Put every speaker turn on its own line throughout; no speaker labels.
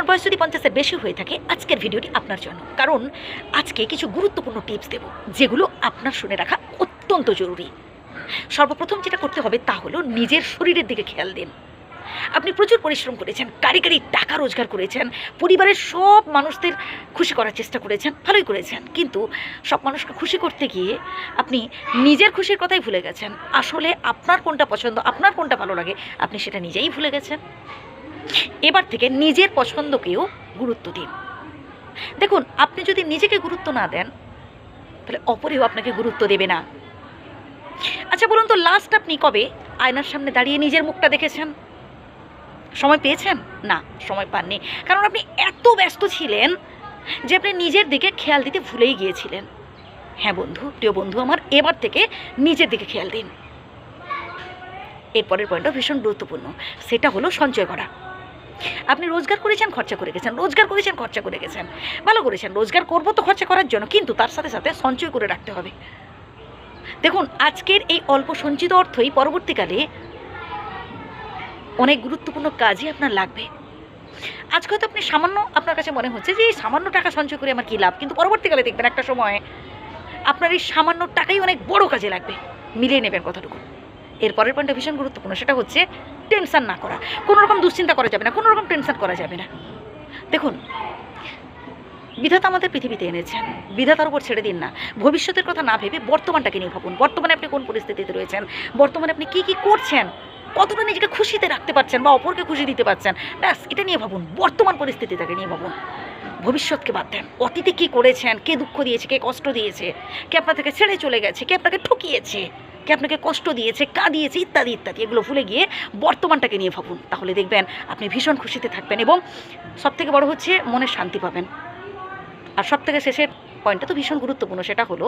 আপনার বয়স যদি পঞ্চাশের বেশি হয়ে থাকে, আজকের ভিডিওটি আপনার জন্য। কারণ আজকে কিছু গুরুত্বপূর্ণ টিপস দেব, যেগুলো আপনার শুনে রাখা অত্যন্ত জরুরি। সর্বপ্রথম যেটা করতে হবে তা হলো নিজের শরীরের দিকে খেয়াল দিন। আপনি প্রচুর পরিশ্রম করেছেন গাড়ি গাড়ি টাকা রোজগার করেছেন, পরিবারের সব মানুষদের খুশি করার চেষ্টা করেছেন, ভালোই করেছেন। কিন্তু সব মানুষকে খুশি করতে গিয়ে আপনি নিজের খুশির কথাই ভুলে গেছেন। আসলে আপনার কোনটা পছন্দ, আপনার কোনটা ভালো লাগে, আপনি সেটা নিজেই ভুলে গেছেন। এবার থেকে নিজের পছন্দকেও গুরুত্ব দিন। দেখুন, আপনি যদি নিজেকে গুরুত্ব না দেন, তাহলে অপরেও আপনাকে গুরুত্ব দেবে না। আচ্ছা বলুন তো লাস্ট আপনি কবে আয়নার সামনে দাঁড়িয়ে নিজের মুখটা দেখেছেন? সময় পেয়েছেন? না, সময় পাননি। কারণ আপনি এত ব্যস্ত ছিলেন যে আপনি নিজের দিকে খেয়াল দিতে ভুলেই গিয়েছিলেন। হ্যাঁ বন্ধু, প্রিয় বন্ধু আমার, এবার থেকে নিজের দিকে খেয়াল দিন। এরপরের পয়েন্টটা ভীষণ গুরুত্বপূর্ণ। সেটা হলো সঞ্চয় করা। আপনি রোজগার করেছেন, খরচা করে গেছেন। রোজগার করেছেন, খরচা করে গেছেন। ভালো করেছেন। রোজগার করব তো খরচা করার জন্য, কিন্তু তার সাথে সাথে সঞ্চয় করে রাখতে হবে। দেখুন, আজকের এই অল্প সঞ্চিত অর্থই পরবর্তীকালে অনেক গুরুত্বপূর্ণ কাজই আপনার লাগবে। আজকে হয়তো আপনি সামান্য, আপনার কাছে মনে হচ্ছে যে এই সামান্য টাকা সঞ্চয় করে আমার কী লাভ? কিন্তু পরবর্তীকালে দেখবেন একটা সময় আপনার এই সামান্য টাকাই অনেক বড় কাজে লাগবে। মিলিয়ে নেবেন কথাটুকু। এর পরের পয়েন্টটা ভীষণ গুরুত্বপূর্ণ, সেটা হচ্ছে টেনশন না করা। কোনো রকম দুশ্চিন্তা করা যাবে না কোনো রকম টেনশান করা যাবে না। দেখুন, বিধাতা আমাদের পৃথিবীতে এনেছেন, বিধাতার উপর ছেড়ে দিন না। ভবিষ্যতের কথা না ভেবে বর্তমানটাকে নিয়ে ভাবুন। বর্তমানে আপনি কোন পরিস্থিতিতে রয়েছেন? বর্তমানে আপনি কী কী করছেন? কতটা নিজেকে খুশিতে রাখতে পারছেন বা অপরকে খুশি দিতে পারছেন? ব্যাস, এটা নিয়ে ভাবুন। বর্তমান পরিস্থিতিটাকে নিয়ে ভাবুন। ভবিষ্যৎকে বাদ দেন। অতীতে কী করেছেন? কে দুঃখ দিয়েছে? কে কষ্ট দিয়েছে? কে আপনার থেকে ছেড়ে চলে গেছে? কে আপনাকে ঠকিয়েছে? কে আপনাকে কষ্ট দিয়েছে, কাঁদিয়েছে, ইত্যাদি ইত্যাদি, এগুলো ভুলে গিয়ে বর্তমানটাকে নিয়ে ভাবুন। তাহলে দেখবেন আপনি ভীষণ খুশিতে থাকবেন এবং সবথেকে বড় হচ্ছে মনে শান্তি পাবেন। আর সব থেকে শেষের পয়েন্টটা তো ভীষণ গুরুত্বপূর্ণ, সেটা হলো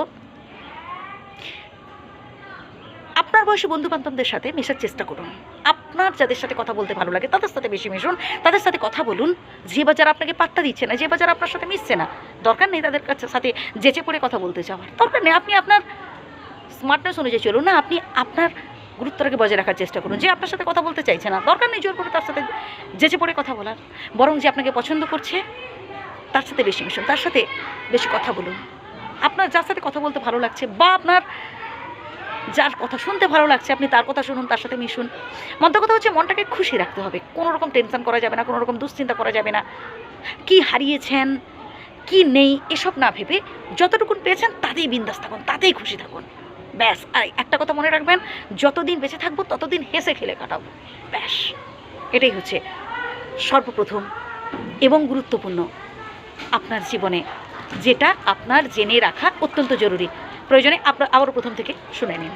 আপনার বয়সী বন্ধু বান্ধবদের সাথে মেশার চেষ্টা করুন। আপনার যাদের সাথে কথা বলতে ভালো লাগে, তাদের সাথে বেশি মিশুন, তাদের সাথে কথা বলুন। যে বাজার আপনাকে পাত্তা দিচ্ছে না, যে বাজার আপনার সাথে মিশছে না, দরকার নেই তাদের কাছে সাথে যেচে পড়ে কথা বলতে যাওয়ার। দরকার নেই, আপনি আপনার স্মার্টনেস অনুযায়ী চলুন, না, আপনি আপনার গুরুত্বটাকে বজায় রাখার চেষ্টা করুন। যে আপনার সাথে কথা বলতে চাইছে না, দরকার নেই জোর করে তার সাথে যেচে পড়ে কথা বলার। বরং যে আপনাকে পছন্দ করছে, তার সাথে বেশি মিশুন, তার সাথে বেশি কথা বলুন। আপনার যার সাথে কথা বলতে ভালো লাগছে বা আপনার যার কথা শুনতে ভালো লাগছে, আপনি তার কথা শুনুন, তার সাথে মিশুন। মধ্য কথা হচ্ছে মনটাকে খুশি রাখতে হবে। কোনো রকম টেনশন করা যাবে না, কোনো রকম দুশ্চিন্তা করা যাবে না। কি হারিয়েছেন, কি নেই, এসব না ভেবে যতটুকুন পেয়েছেন, তাতেই বিন্দাস থাকুন, তাতেই খুশি থাকুন। ব্যাস, আর একটা কথা মনে রাখবেন, যতদিন বেঁচে থাকব, ততদিন হেসে খেলে কাটাবো। ব্যাস, এটাই হচ্ছে সর্বপ্রথম এবং গুরুত্বপূর্ণ আপনার জীবনে, যেটা আপনার জেনে রাখা অত্যন্ত জরুরি। প্রয়োজনে আপনার আবারও প্রথম থেকে শুনে নিন।